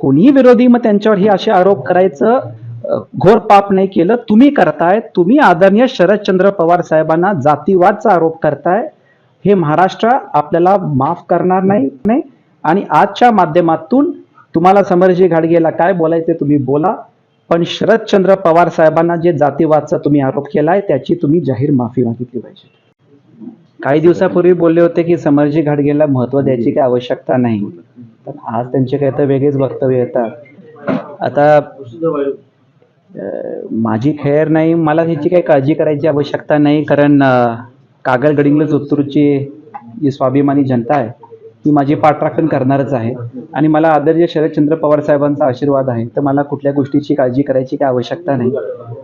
कोणीही विरोधी मग त्यांच्यावर हे असे आरोप करायचं घोर पाप नाही केलं. तुम्ही करताय तुम्ही आदरणीय शरदचंद्र पवार साहेबांना जातीवादचा आरोप करताय. हे महाराष्ट्र आपल्याला माफ करणार नाही नाही. आणि आजच्या माध्यमातून तुम्हाला समरजी घाडगेला काय बोलायचे तुम्ही बोला. पण शरदचंद्र पवार साहेबांना जे जातीवादचा तुम्ही आरोप केलाय त्याची तुम्ही जाहीर माफी मागितली पाहिजे. काही दिवसापूर्वी बोलले होते की समरजी घाडगेला महत्त्व द्यायची काही आवश्यकता नाही. पण आज त्यांचे काही तर वेगळेच वक्तव्य येतात. आता माझी खैर नाही मला ह्याची काही काळजी करायची आवश्यकता नाही कारण कागल गडिंग्लज उत्तूरची जी स्वाभिमानी जनता आहे ती माझी पाठराखण करणारच आहे. आणि मला आदरणीय शरदचंद्र पवार साहेबांचा आशीर्वाद आहे तर मला कुठल्या गोष्टीची काळजी करायची काही आवश्यकता नाही.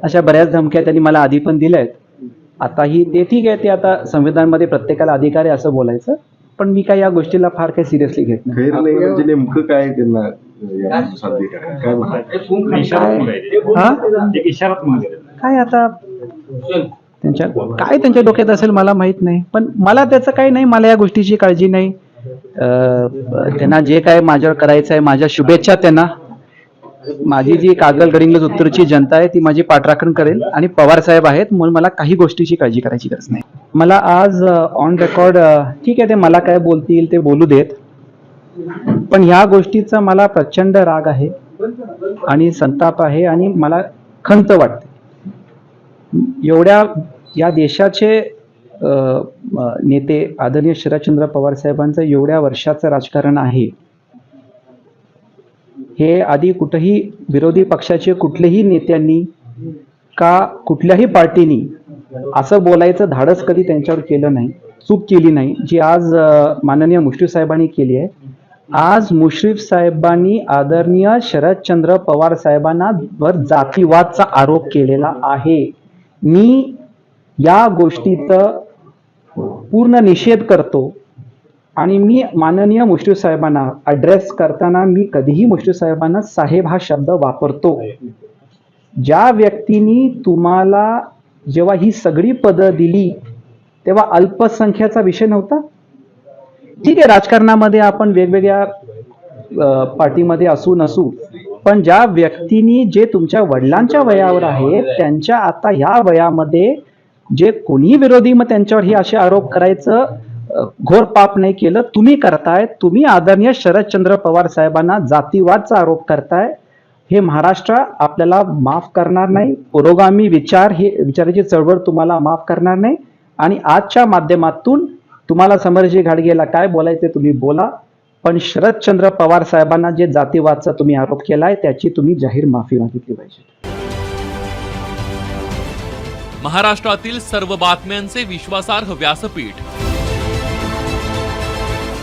अशा बऱ्याच धमक्या त्यांनी मला आधी पण दिल्या आहेत आताही ते ठीक आहे ते आता संविधानमध्ये प्रत्येकाला अधिकार आहे असं बोलायचं. पण मी काय या गोष्टीला फार काही सिरियसली घेत नाही. म्हणजे नेमकं काय त्यांना या साध्य करायचं काय हा? आता? त्यांच्या काय त्यांच्या डोक्यात असेल मला माहीत नाही. पण मला त्याचं काही नाही मला या गोष्टीची काळजी नाही. अं, त्यांना जे काय माझ्यावर करायचं आहे माझ्या शुभेच्छा त्यांना. माझी जी कागल गडिंग्लज उत्तरची जनता आहे ती माझी पाठराखण करेल आणि पवार साहेब आहेत म्हणून मला काही गोष्टीची काळजी करायची गरज नाही. मला आज ऑन रेकॉर्ड ठीक आहे ते मला काय बोलतील ते बोलू देत. पण ह्या गोष्टीचा मला प्रचंड राग आहे आणि संताप आहे आणि मला खंत वाटते. एवढ्या या देशाचे नेते आदरणीय शरदचंद्र पवार साहेबांचं एवढ्या वर्षाचं राजकारण आहे हे आधी कुठंही विरोधी पक्षाचे कुठलेही नेत्यांनी का कुठल्याही पार्टीनी असं बोलायचं धाडस कधी त्यांच्यावर केलं नाही चूक केली नाही जी आज माननीय मुश्रीफ साहेबांनी केली आहे. आज मुश्रीफ साहेबांनी आदरणीय शरदचंद्र पवार साहेबांना वर जातीवादचा आरोप केलेला आहे. मी या गोष्टीचं पूर्ण निषेध करतो. आणि मी माननीय मुश्रीफ साहेबांना ॲड्रेस करताना मी कधीही मुश्रीफ साहेबांना साहेब हा शब्द वापरतो. ज्या व्यक्तींनी तुम्हाला जेव्हा ही सगळी पदं दिली तेव्हा अल्पसंख्याचा विषय नव्हता? ठीक आहे राजकारणामध्ये आपण वेगवेगळ्या पार्टीमध्ये असू नसू पण ज्या व्यक्तींनी जे तुमच्या वडिलांच्या वयावर आहे त्यांच्या आता ह्या वयामध्ये जे कोणी विरोधी मग त्यांच्यावर हे असे आरोप करायचं घोर पाप नाही केलं तुम्ही करताय तुम्ही आदरणीय शरदचंद्र पवार साहेबांना जातीवादचा आरोप करताय हे महाराष्ट्र आपल्याला माफ करणार नाही पुरोगामी विचार हे विचाराची चळवळ तुम्हाला माफ करणार नाही आणि आजच्या माध्यमातून तुम्हाला समरजी घाडगेला काय बोलायचे तुम्ही बोला पण शरदचंद्र पवार साहेबांना जे जातीवादचा तुम्ही आरोप केलाय त्याची तुम्ही जाहीर माफी मागितली पाहिजे. महाराष्ट्रातील सर्व बातम्यांचे विश्वासार्ह व्यासपीठ